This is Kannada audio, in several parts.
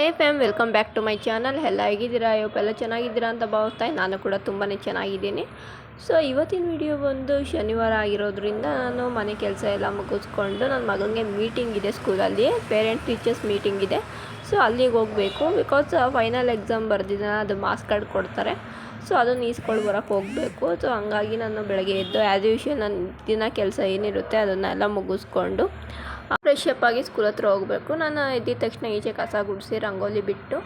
Hey fam welcome back to my channel ಎಲ್ಲ ಹೇಗಿದ್ದೀರಾ? ಇವಪ್ಪೆಲ್ಲ ಚೆನ್ನಾಗಿದ್ದೀರಾ ಅಂತ ಭಾವಿಸ್ತಾ ನಾನು ಕೂಡ ತುಂಬಾ ಚೆನ್ನಾಗಿದ್ದೀನಿ. ಸೊ ಇವತ್ತಿನ ವಿಡಿಯೋ ಬಂದು ಶನಿವಾರ ಆಗಿರೋದ್ರಿಂದ ನಾನು ಮನೆ ಕೆಲಸ ಎಲ್ಲ ಮುಗಿಸ್ಕೊಂಡು ನನ್ನ ಮಗನಿಗೆ ಮೀಟಿಂಗ್ ಇದೆ ಸ್ಕೂಲಲ್ಲಿ ಪೇರೆಂಟ್ ಟೀಚರ್ಸ್ ಮೀಟಿಂಗ್ ಇದೆ. ಸೊ ಅಲ್ಲಿಗೆ ಹೋಗಬೇಕು. ಬಿಕಾಸ್ ಫೈನಲ್ ಎಕ್ಸಾಮ್ ಬರೆದಿದ್ದಾನೆ ಅದು ಮಾರ್ಕ್ಸ್ ಕಾರ್ಡ್ ಕೊಡ್ತಾರೆ. ಸೊ ಅದನ್ನು ಈಸ್ಕೊಂಡು ಬರೋಕ್ಕೆ ಹೋಗಬೇಕು. ಸೊ ಹಂಗಾಗಿ ನಾನು ಬೆಳಗ್ಗೆ ಎದ್ದು ಆ್ಯಸ್ ಯೂಶ್ವಲ್ ನನ್ನ ದಿನ ಕೆಲಸ ಏನಿರುತ್ತೆ ಅದನ್ನೆಲ್ಲ ಮುಗಿಸ್ಕೊಂಡು ಫ್ರೆಶ್ ಅಪ್ ಆಗಿ ಸ್ಕೂಲ್ ಹತ್ರ ಹೋಗಬೇಕು. ನಾನು ಎದ್ದಿದ ತಕ್ಷಣ ಈಚೆ ಕಸ ಗುಡಿಸಿ, ರಂಗೋಲಿ ಬಿಟ್ಟು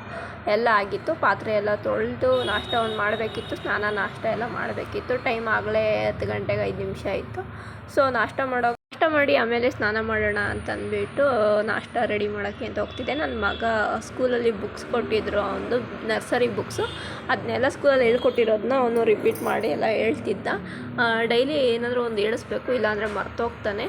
ಎಲ್ಲ ಆಗಿತ್ತು. ಪಾತ್ರೆ ಎಲ್ಲ ತೊಳೆದು ನಾಷ್ಟ ಒಂದು ಮಾಡಬೇಕಿತ್ತು. ಸ್ನಾನ, ನಾಷ್ಟ ಎಲ್ಲ ಮಾಡಬೇಕಿತ್ತು. ಟೈಮ್ ಆಗಲೇ ಹತ್ತು ಗಂಟೆಗೆ ಐದು ನಿಮಿಷ ಆಯಿತು. ಸೊ ನಾಷ್ಟ ಮಾಡೋ ನಾಷ್ಟ ಮಾಡಿ ಆಮೇಲೆ ಸ್ನಾನ ಮಾಡೋಣ ಅಂತ ಅಂದ್ಬಿಟ್ಟು ನಾಷ್ಟ ರೆಡಿ ಮಾಡೋಕ್ಕೆ ಅಂತ ಹೋಗ್ತಿದ್ದೆ. ನನ್ನ ಮಗ ಸ್ಕೂಲಲ್ಲಿ ಬುಕ್ಸ್ ಕೊಟ್ಟಿದ್ರು ಅವನು ನರ್ಸರಿ ಬುಕ್ಸು. ಅದನ್ನೆಲ್ಲ ಸ್ಕೂಲಲ್ಲಿ ಹೇಳ್ಕೊಟ್ಟಿರೋದನ್ನ ಅವನು ರಿಪೀಟ್ ಮಾಡಿ ಎಲ್ಲ ಹೇಳ್ತಿದ್ದ. ಡೈಲಿ ಏನಾದರೂ ಒಂದು ಹೇಳಿಸ್ಬೇಕು ಇಲ್ಲಾಂದರೆ ಮರ್ತೋಗ್ತಾನೆ.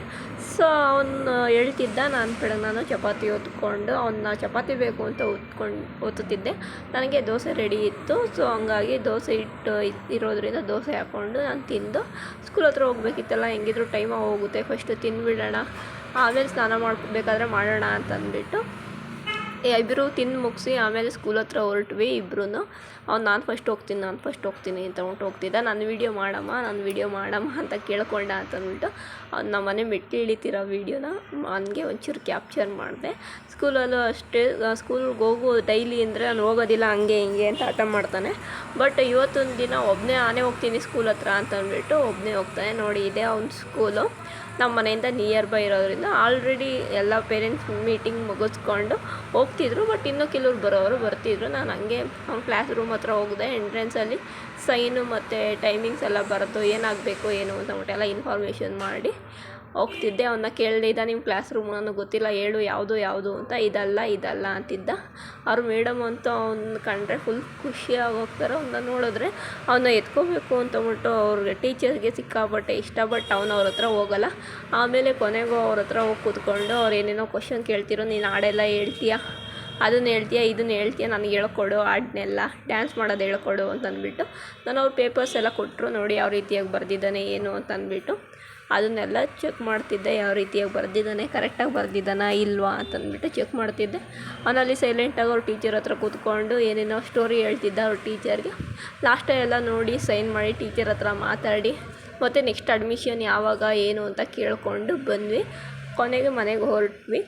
ಸೊ, ಅವನು ಹೇಳ್ತಿದ್ದ, ನಾನು ಕಡೆ ನಾನು ಚಪಾತಿ ಹೊತ್ಕೊಂಡು ಅವನ್ನ ಚಪಾತಿ ಬೇಕು ಅಂತ ಹೊತ್ಕೊಂಡು ಒತ್ತುತ್ತಿದ್ದೆ ನನಗೆ ದೋಸೆ ರೆಡಿ ಇತ್ತು. ಸೊ, ಹಂಗಾಗಿ ದೋಸೆ ಇಟ್ಟು ಇರೋದ್ರಿಂದ ದೋಸೆ ಹಾಕ್ಕೊಂಡು ನಾನು ತಿಂದು, ಸ್ಕೂಲ್ ಹತ್ರ ಹೋಗ್ಬೇಕಿತ್ತಲ್ಲ, ಹೆಂಗಿದ್ರು ಟೈಮ್ ಹೋಗುತ್ತೆ ಫಸ್ಟು ತಿಂದುಬಿಡೋಣ. ಆಮೇಲೆ ಸ್ನಾನ ಮಾಡಬೇಕಾದ್ರೆ ಮಾಡೋಣ ಅಂತ ಅಂದ್ಬಿಟ್ಟು ಇಬ್ಬರು ತಿಂದು ಮುಗಿಸಿ ಆಮೇಲೆ ಸ್ಕೂಲ್ ಹತ್ರ ಹೊರಟ್ವಿ ಇಬ್ಬರೂ ಅವ್ನು, ನಾನು ಫಸ್ಟ್ ಹೋಗ್ತೀನಿ, ನಾನು ಫಸ್ಟ್ ಹೋಗ್ತೀನಿ ಅಂತ ಅಂದ್ಬಿಟ್ಟು ಹೋಗ್ತಿದ್ದ. ನಾನು ವೀಡಿಯೋ ಮಾಡಮ್ಮ ನಾನು ವೀಡಿಯೋ ಮಾಡಮ್ಮ ಅಂತ ಕೇಳ್ಕೊಂಡ ಅಂತ ಅಂದ್ಬಿಟ್ಟು, ಅವ್ನು ನಮ್ಮ ಮನೆ ಮೆಟ್ಲು ಇಳಿತಿರೋ ವೀಡಿಯೋನ ನನಗೆ ಒಂಚೂರು ಕ್ಯಾಪ್ಚರ್ ಮಾಡಿದೆ. ಸ್ಕೂಲಲ್ಲೂ ಅಷ್ಟೇ ಸ್ಕೂಲ್ಗೆ ಹೋಗು ಡೈಲಿ ಅಂದರೆ ನಾನು ಹೋಗೋದಿಲ್ಲ, ಹಂಗೆ ಹಿಂಗೆ ಅಂತ ಆಟ ಮಾಡ್ತಾನೆ. ಬಟ್ ಇವತ್ತೊಂದು ದಿನ ಒಬ್ಬನೇ ಆನೆ ಹೋಗ್ತೀನಿ ಸ್ಕೂಲ್ ಹತ್ರ ಅಂತ ಅಂದ್ಬಿಟ್ಟು ಒಬ್ಬನೇ ಹೋಗ್ತಾನೆ. ನೋಡಿ, ಇದೆ ಅವ್ನ ಸ್ಕೂಲು ನಮ್ಮ ಮನೆಯಿಂದ ನಿಯರ್ ಬೈ ಇರೋದ್ರಿಂದ ಆಲ್ರೆಡಿ ಎಲ್ಲ ಪೇರೆಂಟ್ಸ್ ಮೀಟಿಂಗ್ ಮುಗಿಸ್ಕೊಂಡು ಹೋಗ್ತಿದ್ರು ಬಟ್ ಇನ್ನೂ ಕೆಲವ್ರು ಬರೋರು ಬರ್ತಿದ್ರು. ನಾನು ಹಂಗೆ ಅವ್ನ ಕ್ಲಾಸ್ ರೂಮ್ ಹತ್ರ ಹೋಗಿದೆ ಎಂಟ್ರೆನ್ಸಲ್ಲಿ ಸೈನು ಮತ್ತು ಟೈಮಿಂಗ್ಸ್ ಎಲ್ಲ ಬರೆದು ಏನಾಗಬೇಕು, ಏನು ಅಂತ ಅಂದ್ಬಿಟ್ಟು ಎಲ್ಲ ಇನ್ಫಾರ್ಮೇಷನ್ ಮಾಡಿ ಹೋಗ್ತಿದ್ದೆ. ಅವನ್ನ ಕೇಳಿದೆ ನಿಮ್ಮ ಕ್ಲಾಸ್ ರೂಮ್ ನನಗೆ ಗೊತ್ತಿಲ್ಲ, ಹೇಳು ಯಾವುದು ಯಾವುದು ಅಂತ. ಇದಲ್ಲ ಇದಲ್ಲ ಅಂತಿದ್ದ. ಅವ್ರ ಮೇಡಮ್ ಅಂತ ಅವ್ನ ಕಂಡ್ರೆ ಫುಲ್ ಖುಷಿಯಾಗಿ ಹೋಗ್ತಾರೆ. ಅವನ್ನ ನೋಡಿದ್ರೆ ಅವನ್ನ ಎತ್ಕೋಬೇಕು ಅಂತಂದ್ಬಿಟ್ಟು ಅವ್ರಿಗೆ ಟೀಚರ್ಗೆ ಸಿಕ್ಕಾಪಟ್ಟೆ ಇಷ್ಟ ಬಟ್ ಅವ್ನು ಅವ್ರ ಹತ್ರ ಹೋಗಲ್ಲ. ಆಮೇಲೆ ಕೊನೆಗೂ ಅವ್ರ ಹತ್ರ ಹೋಗಿ ಕೂತ್ಕೊಂಡು ಅವ್ರು ಏನೇನೋ ಕ್ವಶನ್ ಕೇಳ್ತಿರೋ, ನೀನು ಹಾಡೆಲ್ಲ ಹೇಳ್ತೀಯಾ? ಅದನ್ನು ಹೇಳ್ತೀಯ, ಇದನ್ನು ಹೇಳ್ತೀಯ, ನನಗೆ ಹೇಳ್ಕೊಡು ಹಾಡನ್ನೆಲ್ಲ ಡ್ಯಾನ್ಸ್ ಮಾಡೋದು ಹೇಳ್ಕೊಡು ಅಂತಂದ್ಬಿಟ್ಟು ನಾನು ಅವ್ರ ಪೇಪರ್ಸ್ ಎಲ್ಲ ಕೊಟ್ಟರು ನೋಡಿ ಯಾವ ರೀತಿಯಾಗಿ ಬರೆದಿದ್ದಾನೆ, ಏನು ಅಂತಂದ್ಬಿಟ್ಟು ಅದನ್ನೆಲ್ಲ ಚೆಕ್ ಮಾಡ್ತಿದ್ದೆ, ಯಾವ ರೀತಿಯಾಗಿ ಬರೆದಿದ್ದಾನೆ ಕರೆಕ್ಟಾಗಿ ಬರೆದಿದ್ದಾನಾ, ಇಲ್ವಾ ಅಂತಂದ್ಬಿಟ್ಟು ಚೆಕ್ ಮಾಡ್ತಿದ್ದೆ. ಅವನಲ್ಲಿ ಸೈಲೆಂಟಾಗಿ ಅವ್ರ ಟೀಚರ್ ಹತ್ರ ಕೂತ್ಕೊಂಡು ಏನೇನೋ ಸ್ಟೋರಿ ಹೇಳ್ತಿದ್ದೆ ಅವ್ರ ಟೀಚರ್ಗೆ ಲಾಸ್ಟೆಲ್ಲ ನೋಡಿ ಸೈನ್ ಮಾಡಿ ಟೀಚರ್ ಹತ್ರ ಮಾತಾಡಿ, ಮತ್ತು ನೆಕ್ಸ್ಟ್ ಅಡ್ಮಿಷನ್ ಯಾವಾಗ, ಏನು ಅಂತ ಕೇಳಿಕೊಂಡು ಬಂದ್ವಿ. ಕೊನೆಗೆ ಮನೆಗೆ ಹೊರಟ್ವಿ.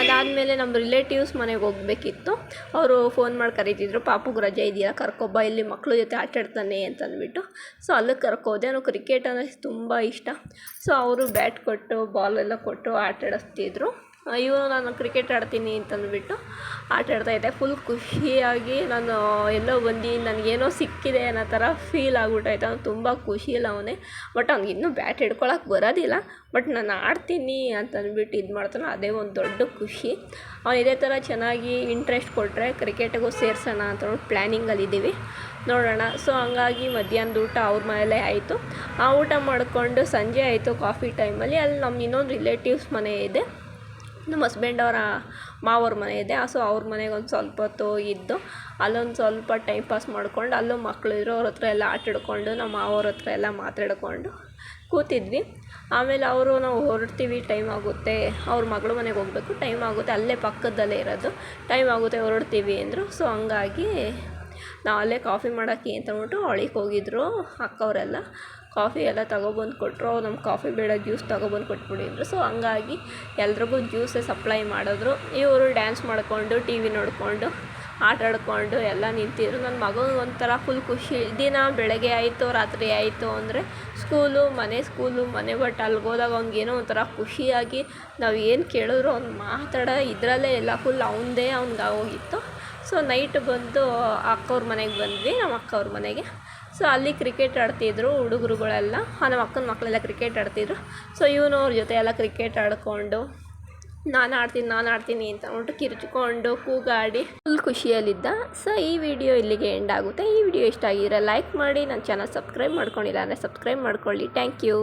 ಅದಾದಮೇಲೆ ನಮ್ಮ ರಿಲೇಟಿವ್ಸ್ ಮನೆಗೆ ಹೋಗಬೇಕಿತ್ತು. ಅವರು ಫೋನ್ ಮಾಡಿ ಕರೀತಿದ್ರು ಪಾಪುಗೆ ರಜೆ ಇದೆಯಾ? ಕರ್ಕೊಬ್ಬ ಇಲ್ಲಿ ಮಕ್ಕಳು ಜೊತೆ ಆಟಾಡ್ತಾನೆ ಅಂತಂದ್ಬಿಟ್ಟು. ಸೊ ಅಲ್ಲಿಗೆ ಕರ್ಕೋದೆ. ನಾನು ಕ್ರಿಕೆಟ್ ಅಂದರೆ ತುಂಬ ಇಷ್ಟ. ಸೊ ಅವರು ಬ್ಯಾಟ್ ಕೊಟ್ಟು ಬಾಲೆಲ್ಲ ಕೊಟ್ಟು ಆಟಾಡಿಸ್ತಿದ್ರು. ಇವನು ನಾನು ಕ್ರಿಕೆಟ್ ಆಡ್ತೀನಿ ಅಂತಂದ್ಬಿಟ್ಟು ಆಟ ಆಡ್ತಾಯಿದ್ದೆ ಫುಲ್ ಖುಷಿಯಾಗಿ ನಾನು ಎಲ್ಲೋ ಬಂದು ನನಗೇನೋ ಸಿಕ್ಕಿದೆ ಅನ್ನೋ ಥರ ಫೀಲ್ ಆಗ್ಬಿಟ್ಟೈತೆ ಅವ್ನು ತುಂಬ ಖುಷಿಯಲ್ಲಿ ಅವನೇ. ಬಟ್ ಅವ್ನಿಗೆ ಇನ್ನೂ ಬ್ಯಾಟ್ ಹಿಡ್ಕೊಳಕ್ಕೆ ಬರೋದಿಲ್ಲ. ಬಟ್ ನಾನು ಆಡ್ತೀನಿ ಅಂತಂದ್ಬಿಟ್ಟು ಇದು ಮಾಡ್ತಾನೆ. ಅದೇ ಒಂದು ದೊಡ್ಡ ಖುಷಿ. ಅವ್ನು ಇದೇ ಥರ ಚೆನ್ನಾಗಿ ಇಂಟ್ರೆಸ್ಟ್ ಕೊಟ್ಟರೆ ಕ್ರಿಕೆಟಿಗೂ ಸೇರಿಸೋಣ ಅಂತ ಪ್ಲ್ಯಾನಿಂಗಲ್ಲಿದ್ದೀವಿ ನೋಡೋಣ. ಸೊ ಹಂಗಾಗಿ ಮಧ್ಯಾಹ್ನದ ಊಟ ಅವ್ರ ಮನೇಲೇ ಆಯಿತು. ಆ ಊಟ ಮಾಡಿಕೊಂಡು ಸಂಜೆ ಆಯಿತು ಕಾಫಿ ಟೈಮಲ್ಲಿ ಅಲ್ಲಿ. ನಮ್ಮ ಇನ್ನೊಂದು ರಿಲೇಟಿವ್ಸ್ ಮನೆ ಇದೆ. ನಮ್ಮ ಹಸ್ಬೆಂಡ್ ಅವರ ಮಾವ್ರ ಮನೆ ಇದೆ. ಸೊ ಅವ್ರ ಮನೆಗೆ ಒಂದು ಸ್ವಲ್ಪ ಹೊತ್ತು ಇದ್ದು, ಅಲ್ಲೊಂದು ಸ್ವಲ್ಪ ಟೈಮ್ ಪಾಸ್ ಮಾಡ್ಕೊಂಡು, ಅಲ್ಲೂ ಮಕ್ಕಳು ಇದ್ರು ಅವ್ರ ಹತ್ರ ಎಲ್ಲ ಆಟಾಡ್ಕೊಂಡು ನಮ್ಮ ಮಾವ್ರ ಹತ್ರ ಎಲ್ಲ ಮಾತಾಡ್ಕೊಂಡು ಕೂತಿದ್ವಿ. ಆಮೇಲೆ ಅವರು ನಾವು ಹೊರಡ್ತೀವಿ ಟೈಮ್ ಆಗುತ್ತೆ, ಅವ್ರ ಮಗಳ ಮನೆಗೆ ಹೋಗಬೇಕು ಟೈಮ್ ಆಗುತ್ತೆ, ಅಲ್ಲೇ ಪಕ್ಕದಲ್ಲೇ ಇರೋದು ಟೈಮ್ ಆಗುತ್ತೆ ಹೊರಡ್ತೀವಿ ಅಂದರು. ಸೊ ಹಂಗಾಗಿ ನಾವು ಅಲ್ಲೇ ಕಾಫಿ ಮಾಡೋಕ್ಕೆ ಅಂತ ಅಂದ್ಬಿಟ್ಟು ಅವಳಿಗೆ ಹೋಗಿದ್ರು ಅಕ್ಕವರೆಲ್ಲ. ಕಾಫಿ ಎಲ್ಲ ತಗೊಬಂದು ಕೊಟ್ಟರು ನಮ್ಮ ಕಾಫಿ ಬೇಡ, ಜ್ಯೂಸ್ ತಗೊಬಂದು ಕೊಟ್ಬಿಡಿ ಅಂದರು. ಸೊ ಹಂಗಾಗಿ ಎಲ್ರಿಗೂ ಜ್ಯೂಸೇ ಸಪ್ಲೈ ಮಾಡಿದ್ರು. ಇವರು ಡ್ಯಾನ್ಸ್ ಮಾಡಿಕೊಂಡು, ಟಿ ವಿ ನೋಡಿಕೊಂಡು, ಆಟ ಆಡಿಕೊಂಡು ಎಲ್ಲ ನಿಂತಿದ್ರು. ನನ್ನ ಮಗನಿಗೆ ಒಂಥರ ಫುಲ್ ಖುಷಿ. ದಿನ ಬೆಳಗ್ಗೆ ಆಯಿತು, ರಾತ್ರಿ ಆಯಿತು ಅಂದರೆ ಸ್ಕೂಲು ಮನೆ ಸ್ಕೂಲು ಮನೆ ಬಟ್ ಅಲ್ಲಿಗೆ ಹೋದಾಗ ಅವ್ನಿಗೇನೋ ಒಂಥರ ಖುಷಿಯಾಗಿ ನಾವು ಏನು ಕೇಳಿದ್ರು, ಅವ್ನು ಮಾತಾಡೋ ಇದರಲ್ಲೇ ಎಲ್ಲ ಫುಲ್ ಅವನದೇ ಅವ್ನಿಗೆ ಹೋಗಿತ್ತು ಸೊ ನೈಟ್ ಬಂದು ಅಕ್ಕವ್ರ ಮನೆಗೆ ಬಂದ್ವಿ ನಮ್ಮ ಅಕ್ಕವ್ರ ಮನೆಗೆ. ಸೊ ಅಲ್ಲಿ ಕ್ರಿಕೆಟ್ ಆಡ್ತಿದ್ರು ಹುಡುಗರುಗಳೆಲ್ಲ. ನಮ್ಮ ಅಕ್ಕನ ಮಕ್ಕಳೆಲ್ಲ ಕ್ರಿಕೆಟ್ ಆಡ್ತಿದ್ರು. ಸೊ ಇವನು ಅವ್ರ ಜೊತೆ ಎಲ್ಲ ಕ್ರಿಕೆಟ್ ಆಡಿಕೊಂಡು, ನಾನು ಆಡ್ತೀನಿ ನಾನು ಆಡ್ತೀನಿ ಅಂತ ಅಂದ್ಬಿಟ್ಟು ಕಿರ್ಚ್ಕೊಂಡು ಕೂಗಾಡಿ ಫುಲ್ ಖುಷಿಯಲ್ಲಿದ್ದ. ಸೊ ಈ ವಿಡಿಯೋ ಇಲ್ಲಿಗೆ ಎಂಡ್ ಆಗುತ್ತೆ. ಈ ವಿಡಿಯೋ ಇಷ್ಟ ಆಗಿದ್ರೆ ಲೈಕ್ ಮಾಡಿ ನನ್ನ ಚಾನಲ್ ಸಬ್ಸ್ಕ್ರೈಬ್ ಮಾಡ್ಕೊಂಡಿಲ್ಲ ಅಂದರೆ ಸಬ್ಸ್ಕ್ರೈಬ್ ಮಾಡ್ಕೊಳ್ಳಿ. Thank you